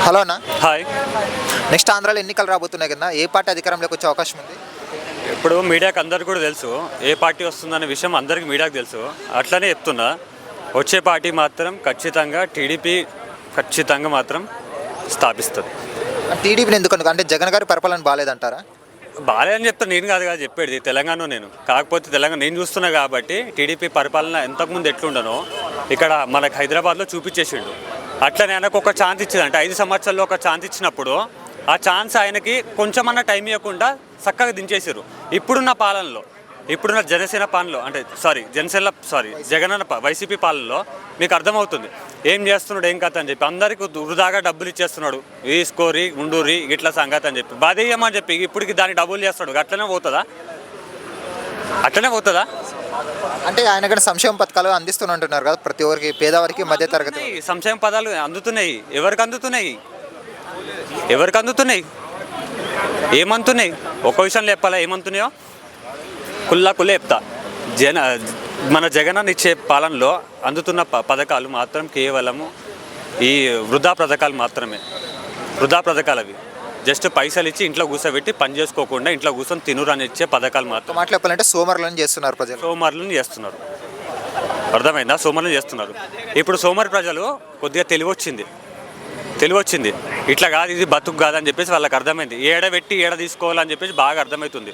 Hello అన్న. Hi. Next ఆంధ్రాలో ఎన్నికలు రాబోతున్నాయి కదా? ఏ పార్టీ అధికారంలోకి వచ్చే అవకాశం ఉంది? ఇప్పుడు మీడియాకి అందరికి కూడా తెలుసు. ఏ పార్టీ వస్తుందనే విషయం అందరికి మీడియాకి తెలుసు. అట్లనే చెప్తున్నా. వచ్చే పార్టీ మాత్రం ఖచ్చితంగా టీడీపీ ఖచ్చితంగా మాత్రం స్థాపిస్తుంది. టీడీపీని ఎందుకు అనుకో- అంటే జగన్ గారి పరిపాలన బాగాలేదంటారా? బాలేదని చెప్తా నేను కాదు కదా చెప్పేది. తెలంగాణ నేను. కాకపోతే తెలంగాణ నేను చూస్తున్నా కాబట్టి టీడీపీ పరిపాలన ఎంతకుముందు ఎట్లుండనో ఇక్కడ మనకు హైదరాబాద్లో చూపించేసిండు. అట్లనే ఆయనకు ఒక ఛాన్స్ ఇచ్చింది అంటే ఐదు సంవత్సరాల్లో ఒక ఛాన్స్ ఇచ్చినప్పుడు ఆ ఛాన్స్ ఆయనకి కొంచెమన్నా టైం ఇవ్వకుండా చక్కగా దించేసారు ఇప్పుడున్న పాలనలో ఇప్పుడున్న జనసేన పాలనలో అంటే sorry Janasena sorry Jagananna YCP పాలనలో మీకు అర్థమవుతుంది. ఏం చేస్తున్నాడు ఏం కథ అని చెప్పి అందరికీ వృధాగా డబ్బులు ఇచ్చేస్తున్నాడు. వేసుకోరి ఉండూరి ఇట్లా సంగతి అని చెప్పి. బాధేయమని చెప్పి ఇప్పటికి దాన్ని డబ్బులు చేస్తాడు అట్లనే పోతుందా? అట్లనే పోతుందా? అంటే ఆయన కూడా సంక్షేమ పథకాలు అందిస్తున్నట్టున్నారు కదా ప్రతి ఒక్కరికి పేదవారికి మధ్య తరగతి సంక్షేమ పదాలు అందుతున్నాయి. ఎవరికి అందుతున్నాయి? ఎవరికి అందుతున్నాయి? ఏమంతున్నాయి ఒక విషయంలో చెప్పాలా? ఏమంతున్నాయో కుల్లా కుల్లే చెప్తా జన మన జగనన్న ఇచ్చే పాలనలో అందుతున్న ప- పథకాలు మాత్రం కేవలము ఈ వృధా పథకాలు మాత్రమే. వృధా పథకాలు అవి జస్ట్ పైసలు ఇచ్చి ఇంట్లో కూర్చోబెట్టి పని చేసుకోకుండా ఇంట్లో కూర్చొని తినురని ఇచ్చే పథకాలు మాత్రం. ఒక మాటలు చెప్పాలంటే సోమరులను చేస్తున్నారు ప్రజలు. సోమరులను చేస్తున్నారు. అర్థమైందా? సోమరులను చేస్తున్నారు. ఇప్పుడు సోమరి ప్రజలు కొద్దిగా తెలివి వచ్చింది తెలివి వచ్చింది ఇట్లా కాదు ఇది బతుకు కాదని చెప్పేసి వాళ్ళకి అర్థమైంది. ఏడ పెట్టి ఏడ తీసుకోవాలని చెప్పేసి బాగా అర్థమవుతుంది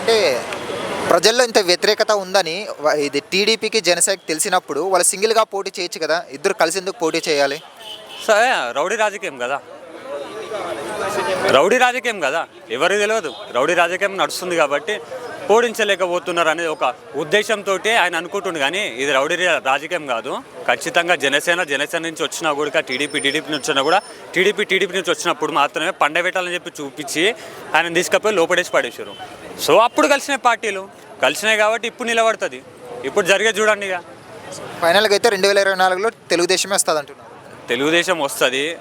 అంటే ప్రజల్లో ఇంత వ్యతిరేకత ఉందని ఇది టీడీపీకి జనసేనకి తెలిసినప్పుడు వాళ్ళు సింగిల్గా పోటీ చేయొచ్చు కదా? ఇద్దరు కలిసి ఎందుకు పోటీ చేయాలి? సరే రౌడీ రాజకీయం కదా. రౌడీ రాజకీయం కదా? ఎవరికి తెలియదు. రౌడీ రాజకీయం నడుస్తుంది కాబట్టి ఓడించలేకపోతున్నారు అనేది ఒక ఉద్దేశంతో ఆయన అనుకుంటుండు కానీ ఇది రౌడీ రాజకీయం కాదు. ఖచ్చితంగా జనసేన జనసేన నుంచి వచ్చినా కూడా టీడీపీ టీడీపీ నుంచి వచ్చినా కూడా టీడీపీ టీడీపీ నుంచి వచ్చినప్పుడు మాత్రమే పండబెట్టాలని చెప్పి చూపించి ఆయన తీసుకపోయి లోపడేసి పడేసారు సో అప్పుడు కలిసిన పార్టీలు. కలిసినాయి కాబట్టి ఇప్పుడు నిలబడుతుంది. ఇప్పుడు జరిగే చూడండి ఇక. ఫైనల్గా అయితే రెండు వేల ఇరవై నాలుగులో తెలుగుదేశమే వస్తుంది అంటున్నారు తెలుగుదేశం వస్తుంది.